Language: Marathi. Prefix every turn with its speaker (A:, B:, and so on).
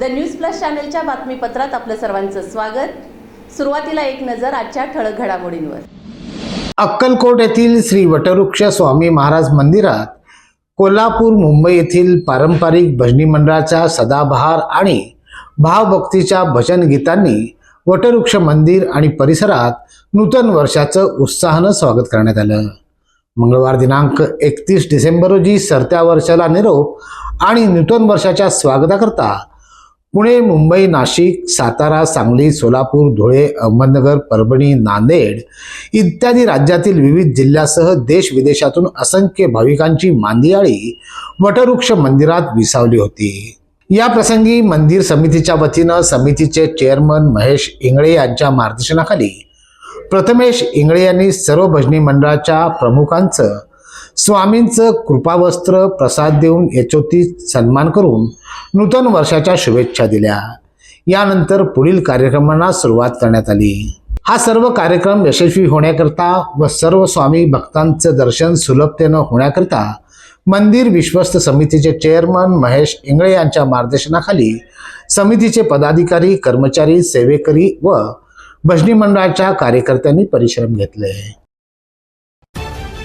A: द न्यूज प्लस चॅनलच्या बातमीपत्रात आपलं सर्वांचं स्वागत. सुरुवातीला एक नजर आजच्या ठळक घडामोडींवर.
B: अक्कलकोट येथील श्री वटवृक्ष स्वामी महाराज मंदिरात कोल्हापूर मुंबई येथील पारंपरिक भजनी मंडळाच्या सदाबहार आणि भावभक्तीच्या भजन गीतांनी वटवृक्ष मंदिर आणि परिसरात नूतन वर्षाचं उत्साहानं स्वागत करण्यात आलं. मंगळवार दिनांक एकतीस डिसेंबर रोजी सरत्या वर्षाला निरोप आणि नूतन वर्षाच्या स्वागताकरता पुणे मुंबई नाशिक सातारा सांगली सोलापूर धुळे अहमदनगर परभणी नांदेड इत्यादी राज्यातील विविध जिल्ह्यासह देश विदेशातून असंख्य भाविकांची मांदियाळी वटवृक्ष मंदिरात विसावली होती. या प्रसंगी मंदिर समितीच्या वतीनं समितीचे चेअरमन महेश इंगळे यांच्या मार्गदर्शनाखाली प्रथमेश इंगळे यांनी सर्व भजनी मंडळाच्या प्रमुखांचं स्वामींचं कृपावस्त्र प्रसाद देऊन यचोतीत सन्मान करून नूतन वर्षाच्या शुभेच्छा दिल्या. यानंतर पुढील कार्यक्रमांना सुरुवात करण्यात आली. हा सर्व कार्यक्रम यशस्वी होण्याकरता व सर्व स्वामी भक्तांचं दर्शन सुलभतेनं होण्याकरता मंदिर विश्वस्त समितीचे चेअरमन महेश इंगळे यांच्या मार्गदर्शनाखाली समितीचे पदाधिकारी कर्मचारी सेवेकरी व भजनी मंडळाच्या कार्यकर्त्यांनी परिश्रम घेतले.